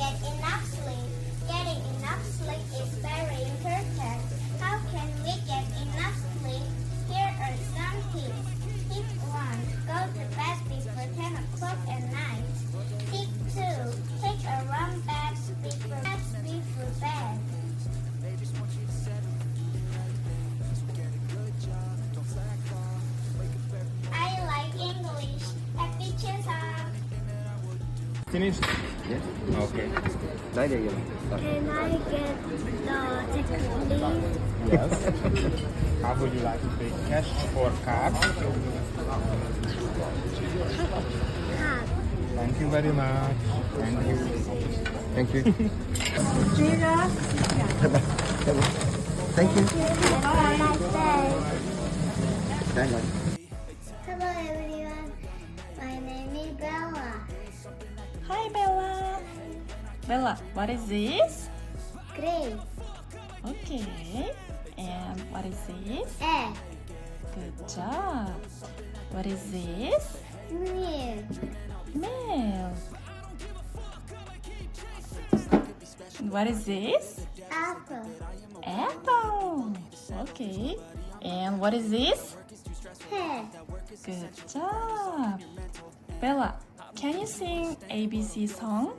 get enough sleep? Getting enough sleep is very important. How can we get enough sleep? Here are some tips. Tip 1. Go to bed before 10 o'clock at night. Tip 2. Take a warm bath before, before bed. I like English. Happy Chisholm. Finished? Okay. Can I get the ticket, please? Yes. How would you like to pay cash or card? Card. Thank you very much. Thank you. Thank you. Thank you. Bye. Bye. Bye. Bella, what is this? Great. Okay. And what is this? Eh. Good job. What is this? Milk. Milk. What is this? Apple. Apple. Okay. And what is this? Head. Good job. Bella, can you sing ABC song?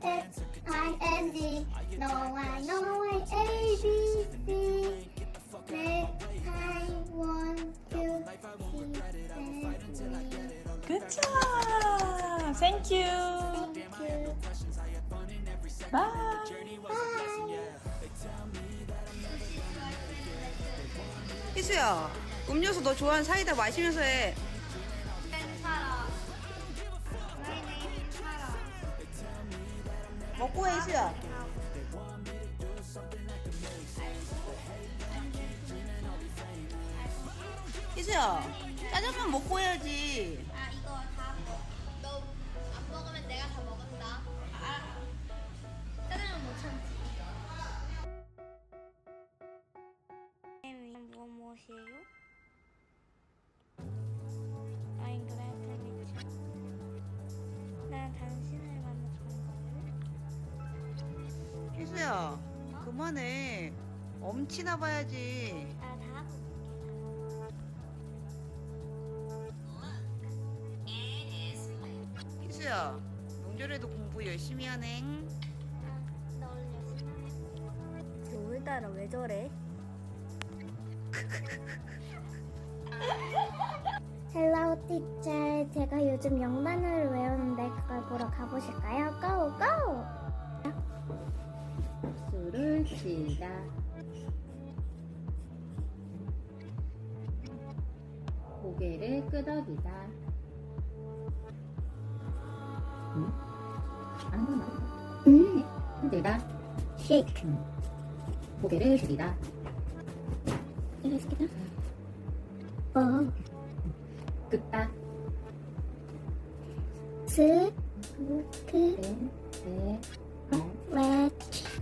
희수야 음료수 너 좋아하는 사이다 마시면서 해. 먹고 해 희수야. 희수야 짜장면 먹고 해야지 그만해 엄치나 봐야지 아, 다 하고 희수야 명절에도 공부 열심히 하네 오늘 열심히. 오늘따라 왜 저래? 헬로우 티처 제가 요즘 영단어를 외우는데 그걸 보러 가보실까요? 고! 고! 시작. 고개를 끄덕이다. 응? 들다. Shake. 고개를 들이다. 어. 끄다. 스크 네, 네. 네.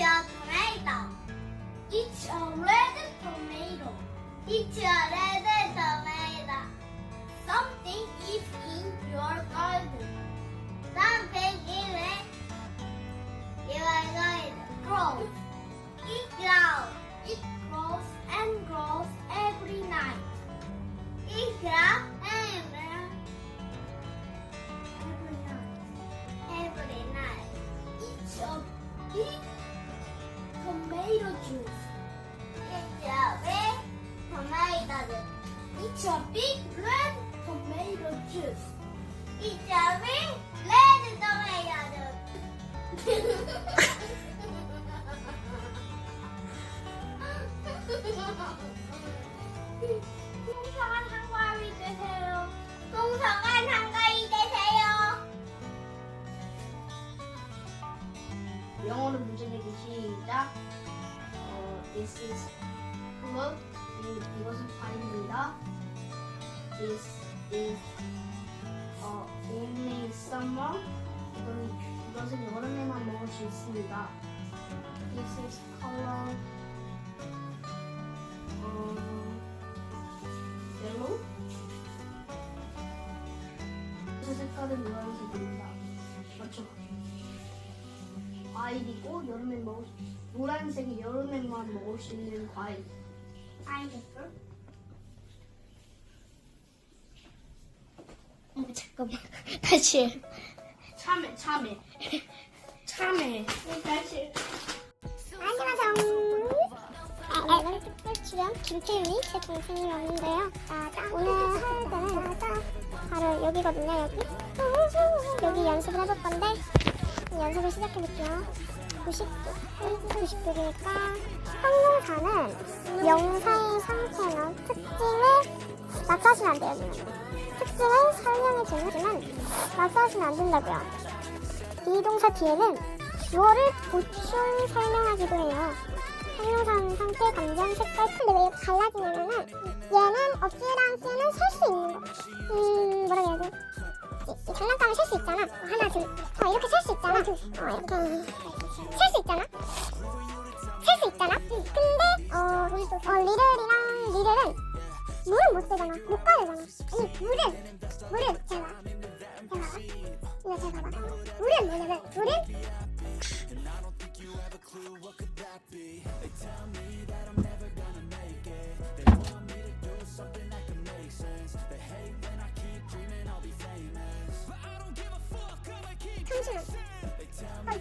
It's a tomato. It's a red tomato. It's a red tomato. Something is in your garden. Something in it. Your garden grows. It grows. It grows and grows every night. It grows It's a big red tomato juice. It's a big red tomato juice. 풍성한 한가위 되세요. 풍성한 한가위 되세요. 영어로 문제 내기 시작. 어, this is float. 이- 이것은 파입니다. This is 어, only summer. 이건, 이것은 여름에만 먹을 수 있습니다. This is color. 어, yellow. 저 색깔은 노란색입니다. 맞죠? 과일이고 여름에 먹을 수, 노란색이 여름에만 먹을 수 있는 과일. 파인애플? 잠깐만. 다시. 참외, 참외. 참외. 다시. 안녕하세요. 아, 오늘 특별 출연 김태윤이 제 동생이 왔는데요. 오늘 할 때는 바로 여기거든요, 여기. 여기 연습을 해볼 건데 연습을 시작해볼게요. 90도, 90도니까 형용사는 명사의 상태나 특징을 낙서하시면 안 돼요. 특징을 설명해주지만 낙서하시면 안 된다고요. 비동사 뒤에는 주어를 보충 설명하기도 해요. 형용사는 상태, 감정, 색깔, 왜 갈라지냐면은 얘는 억지랑 쓰는 셀 수 있는 거. 음, 뭐라 해야 돼? 이, 이 장난감을 셀 수 있잖아. 어, 하나, 둘, 어, 이렇게 셀 수 있잖아. 어, 이렇게 셀 수 있잖아. 셀 수 있잖아. 근데 어, 어 리를은 물은 못 쓰잖아. 못 가르잖아. 아니 물은 물은 제가 제가 이거 제가 봐. 물은 뭐냐면 물은 잠시만. 그럼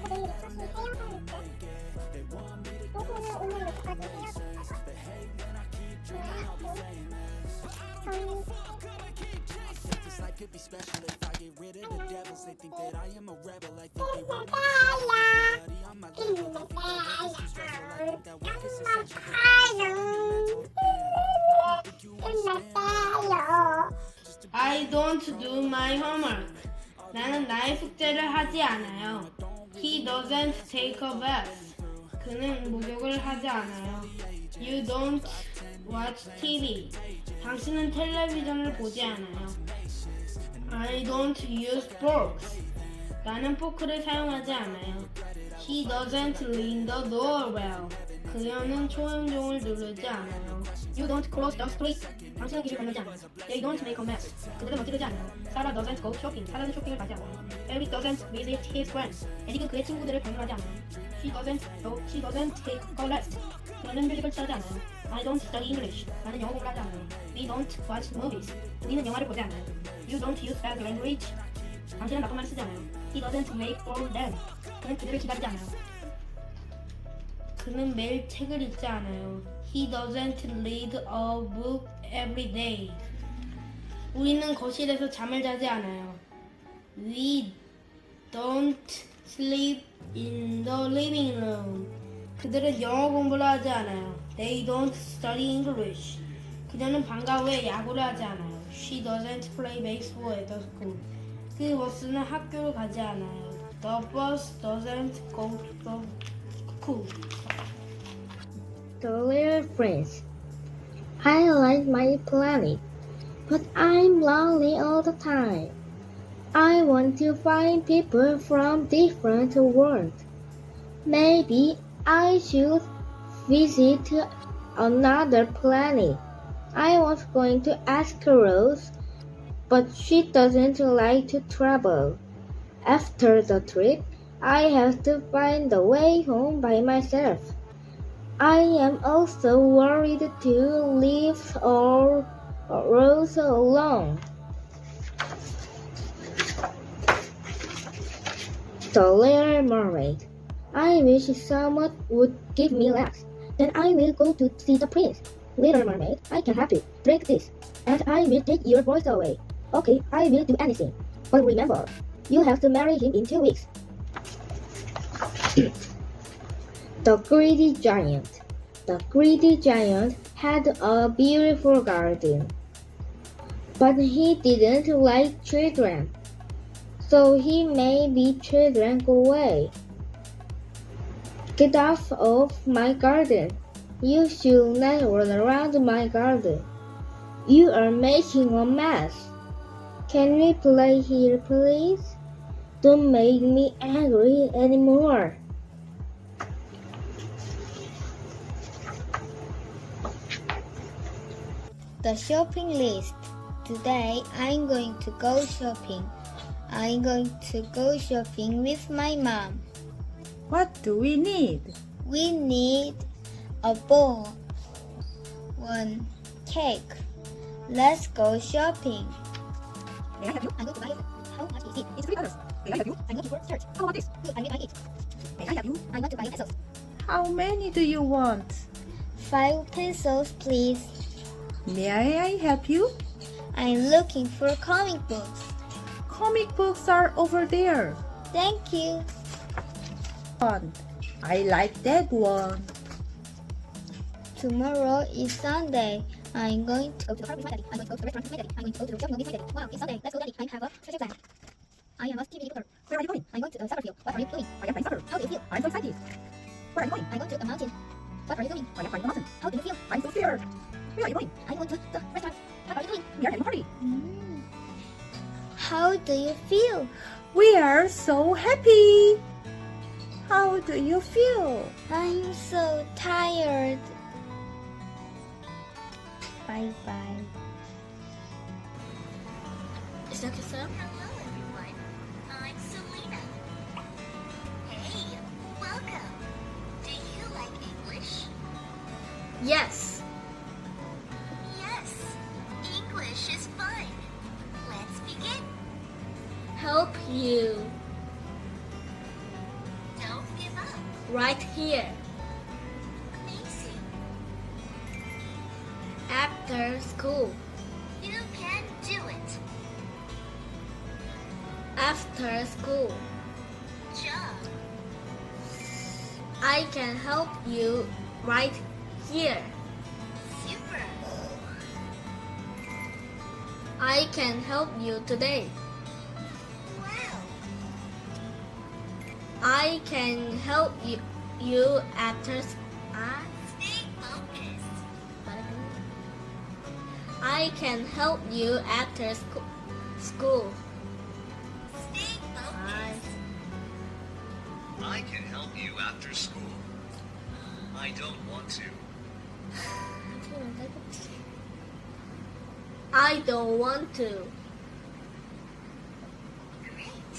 그들이 다시 헤어가고 있대. 요거는 오늘 여기까지 헤어져. be special if I get rid of the devils. They think that I am a rebel. I think they want me bloody on my level. I think that work is too stressful. I think that work is essential. I think you understand. Just to be I don't do my homework. 나는 나의 숙제를 하지 않아요. He doesn't take a bath. 그는 목욕을 하지 않아요. You don't watch TV. 당신은 텔레비전을 보지 않아요. I don't use forks. 나는 포크를 사용하지 않아요. He doesn't ring the doorbell. 그녀는 초음종을 누르지 않아요. You don't cross the street. 당신은 길을 건너지 않아요. They don't make a mess. 그들은 어찌르지 않아요. Sarah doesn't go shopping. 사라는 쇼핑을 가지 않아요. Eric doesn't visit his friends. 에릭은 그의 친구들을 방문하지 않아요. She doesn't. She doesn't take a rest. 그녀는 휴식을 취하지 않아요. I don't study English. 나는 영어 공부하지 않아요. We don't watch movies. 우리는 영화를 보지 않아요. You don't use bad language. 당신은 나쁜 말을 쓰지 않아요. He doesn't wait for them. 그는 그들을 기다리지 않아요. 그는 매일 책을 읽지 않아요. He doesn't read a book every day. 우리는 거실에서 잠을 자지 않아요. We don't sleep in the living room. 그들은 영어 공부를 하지 않아요. They don't study English. 그녀는 방과 후에 야구를 하지 않아요. She doesn't play baseball at the school. 그 버스는 학교를 가지 않아요. The bus doesn't go to the school. The little friends. I like my planet, but I'm lonely all the time. I want to find people from different worlds. Maybe I should visit another planet. I was going to ask Rose, but she doesn't like to travel. After the trip, I have to find the way home by myself. I am also worried to leave all Rose alone. The Little Mermaid. I wish someone would give me legs. Then I will go to see the prince. Little Mermaid, I can help you. Drink this, and I will take your voice away. Okay, I will do anything. But remember, you have to marry him in two weeks. the Greedy Giant. The Greedy Giant had a beautiful garden. But he didn't like children. So he made the children go away. Get off of my garden. You should not run around my garden. You are making a mess. Can we play here, please? Don't make me angry anymore. The shopping list. Today I'm going to go shopping. I'm going to go shopping with my mom. What do we need? We need a bowl, one cake. Let's go shopping. May I have you? I'm going to buy it. How much is it? It's three dollars. May I have you? I'm going to work search. How about this? Good, I will buy it. May I have you? I want to buy pencils. How many do you want? Five pencils, please. May I help you? I'm looking for comic books. Comic books are over there. Thank you. One. I like that one. Tomorrow is Sunday. I'm going to go to the park with my daddy. I'm going to go to the restaurant with my daddy. I'm going to go to the shopping mall with my daddy. Wow, it's Sunday. Let's go, daddy. I have a special plan. I am a TV reporter. Where are you going? I'm going to the soccer field. What are you doing? I am playing soccer. How do you feel? I'm so excited. Where are you going? I'm going to the mountain. What are you doing? I am climbing the mountain. How do you feel? I'm so scared. Where are you going? I'm going to the restaurant. What are you doing? We are having a party. Mm. How do you feel? We are so happy. How do you feel? I'm so tired. Bye bye. Is that sir? Hello, everyone. Can help you today. Wow. I can help you, you after s- ah, Stay focused. I can help you after sco- school. Stay focused. I can help you after school. I don't want to. I don't want to. Great.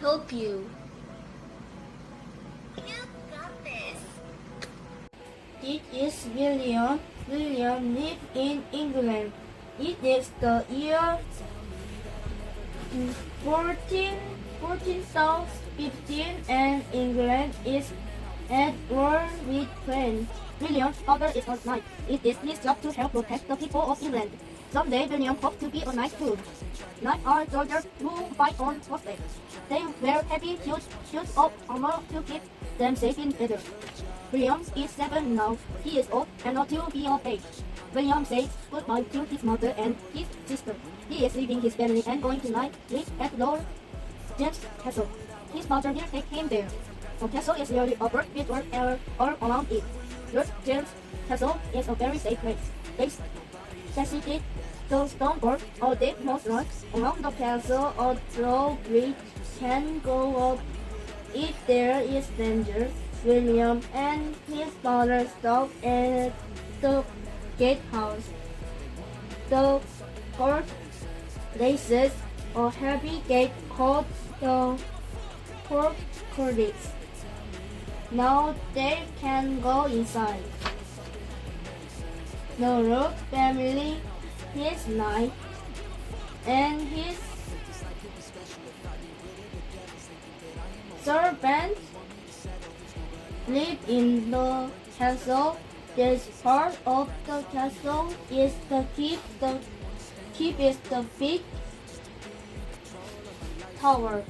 Help you. You got this. It is William. William lives in England. It is the year 14, 1415 and England is at war with France. William's father is a knight. It is his job to help protect the people of England. Someday William hopes to be a knight too. Knights are soldiers who fight on horseback. They wear heavy shields, shields of armor to keep them safe in battle. William is seven now. He is old and not to be of age. William says goodbye to his mother and his sister. He is leaving his family and going to live at Lord James Castle. His mother will take him there. Castle is really a one error all around it. Lord James Castle is a very safe place. They succeeded The stone board or deep moss rocks along the castle or drawbridge can go up if there is danger. William and his father stop at the gatehouse. The court places a heavy gate called the court Now they can go inside. The Rook family, his knight, and his servants live in the castle. This part of the castle is the keep. The keep is the big tower.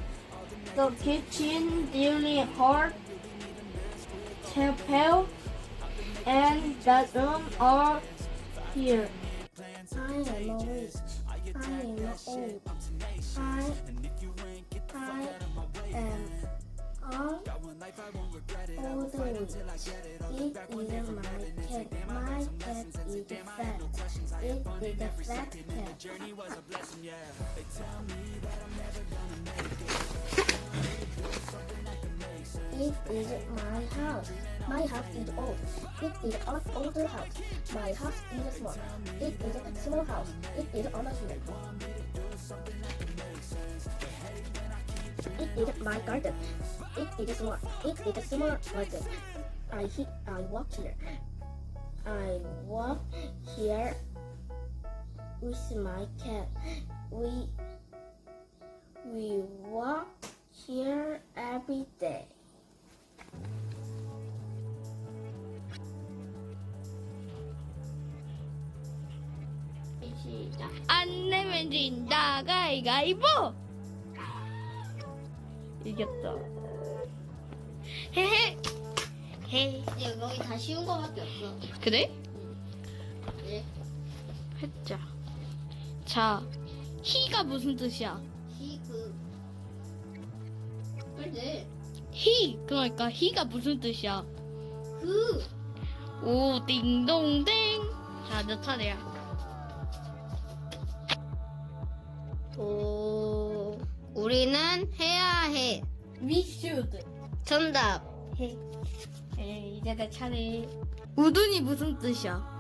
The kitchen, dining hall, chapel, and bedroom are here. I am witch. I am old. I, I am all old. It is my cat. My cat is fat. It is a fat cat. It is my house. My house is old. It is an older house. My house is small. It is a small house. It is on a hill. It is my garden. It is small. It is a small garden. I hit, I walk here. I walk here with my cat. We we walk here every day. 시작. 안 내면 진다 가위가위보 이겼다. 헤헤 헤 여기 다 쉬운 거밖에 없어 그래? 네 했자 자 희가 무슨 뜻이야? 희그 그래 희 그러니까 희가 무슨 뜻이야? 그 오, 띵동댕. 자, 몇 차례야? 오, 우리는 해야 해. We should. 정답. 해. 에 이제 내 차례. 우둔이 무슨 뜻이야?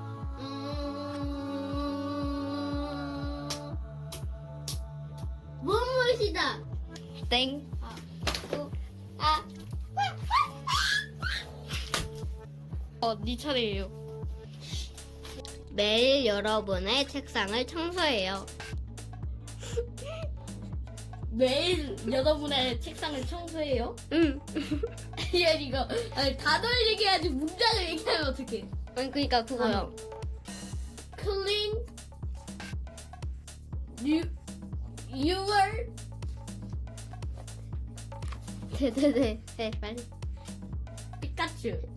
무엇이다. 땡. 아, 우, 아. 어, 네 차례예요. 매일 여러분의 책상을 청소해요. 매일 여러분의 책상을 청소해요? 응. 야 이거 아니, 단어를 얘기해야지 문장을 얘기하면 어떡해? 아니, 그니까 그거요. Clean you your 네네네. 네, 빨리. 피카츄.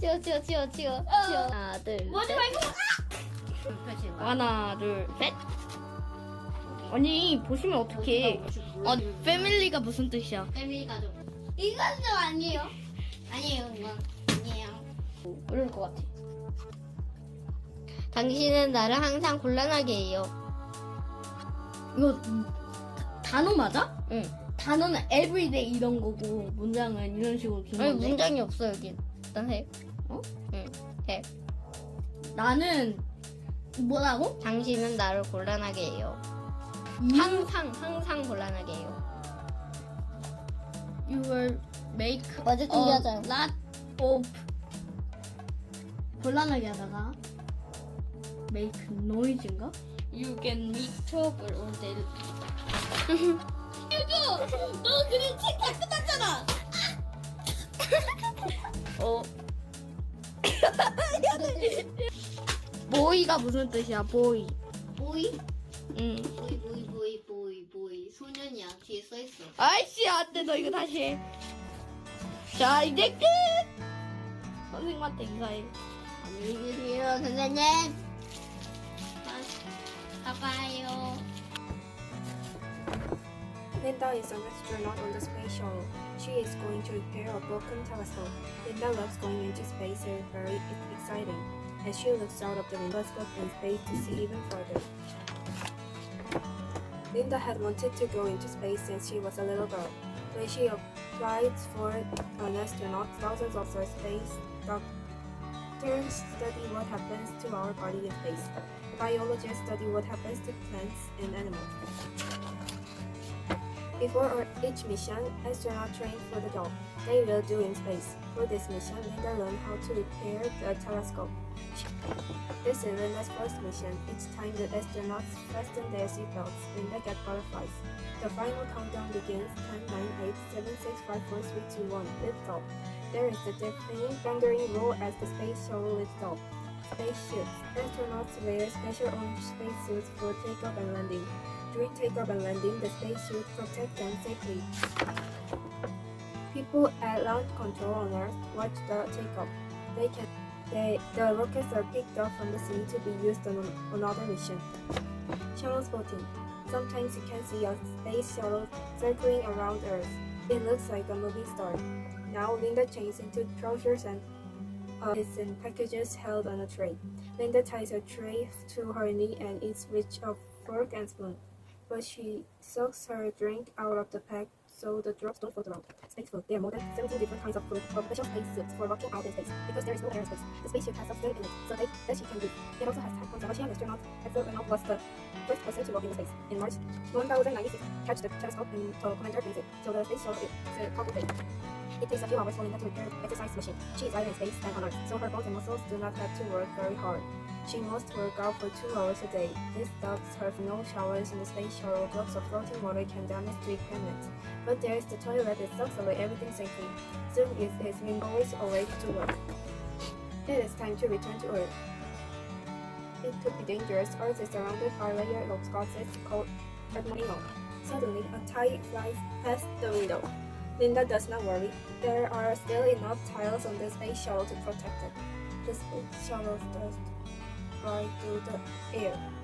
치워, 치워, 치워, 치워. 치워. 하나, 둘, 뭐지 셋. 말고. 하나, 둘, 셋. 아니, 보시면 어떡해. 어, 패밀리가 무슨 뜻이야? 패밀리 가족. 이건 좀 아니에요. 아니에요, 이건 아니에요. 어려울 것 같아. 당신은 나를 항상 곤란하게 해요. 이거 단어 맞아? 응. 단어는 everyday 이런 거고 문장은 이런 식으로 긴 아니, 건데. 문장이 없어, 여기. 일단 해. 어? 응, 해. 나는 뭐라고? 당신은 나를 곤란하게 해요. You, 항상, 항상 곤란하게 해요. you will make 어제 a 준비하자. lot of 곤란하게 하다가 make noise인가? You can make trouble all day. 이거 너 그림 책다 끝났잖아. 어. 보이가 무슨 뜻이야, 보이? 보이? 응. 보이, 보이, 보이, 보이, 보이. 소년이야. 뒤에 써 있어. 아이씨, 안 돼, 너 이거 다시 해. 자, 이제 끝! 선생님한테 인사해. 안녕히 계세요, 선생님. 봐봐요. Linda is an astronaut on the space shuttle. She is going to repair a broken telescope. Linda loves going into space and very exciting. As she looks out of the telescope in space to see even further. Linda had wanted to go into space since she was a little girl. When she applied for an astronaut, thousands of space doctors study what happens to our body in space. Biologists study what happens to plants and animals. Before each mission, astronauts train for the job they will do in space. For this mission, Linda learned how to repair the telescope. This is Linda's first mission. Each time the astronauts fasten their seatbelts, Linda gets butterflies. The final countdown begins 10, 9, 8, 7, 6, 5, 4, 3, 2, 1. Lift off. There is the deafening, thundering roar as the space shuttle lifts off. Spaceships. Astronauts wear special orange spacesuits for takeoff and landing. During takeoff and landing, the space spacesuits protect them safely. People at launch control on Earth watch the takeoff. They can they, the rockets are picked up from the sea to be used on another mission. Shuttle spotting. Sometimes you can see a space shuttle circling around Earth. It looks like a movie star. Now Linda changes into trousers and uh, is in packages held on a tray. Linda ties a tray to her knee and eats with a fork and spoon. But she sucks her drink out of the pack so the drops don't float around. Space. There are more than 17 different kinds of food of special space suits for rocking out in space because there is no aerospace. The spaceship has oxygen in it, so they, that she can breathe. It also has tampons. A Russian astronaut Axel Renov was the first person to walk in space. In March 1096, catch the telescope and uh, commander brings so the space shuttle is uh, complicated. It takes a few hours for Linda to repair exercise machine. She is in space and on Earth, so her bones and muscles do not have to work very hard. She must work out for two hours a day. These stops have no showers in the space shuttle. Drops of floating water can damage the equipment. But there is the toilet. It sucks away everything safely. It is being always awake to work. It is time to return to Earth. It could be dangerous. Earth is surrounded by a layer of gases called atmosphere. Suddenly, a tide flies past the window. Linda does not worry. There are still enough tiles on the space shuttle to protect it. The space shuttle does fly through the air.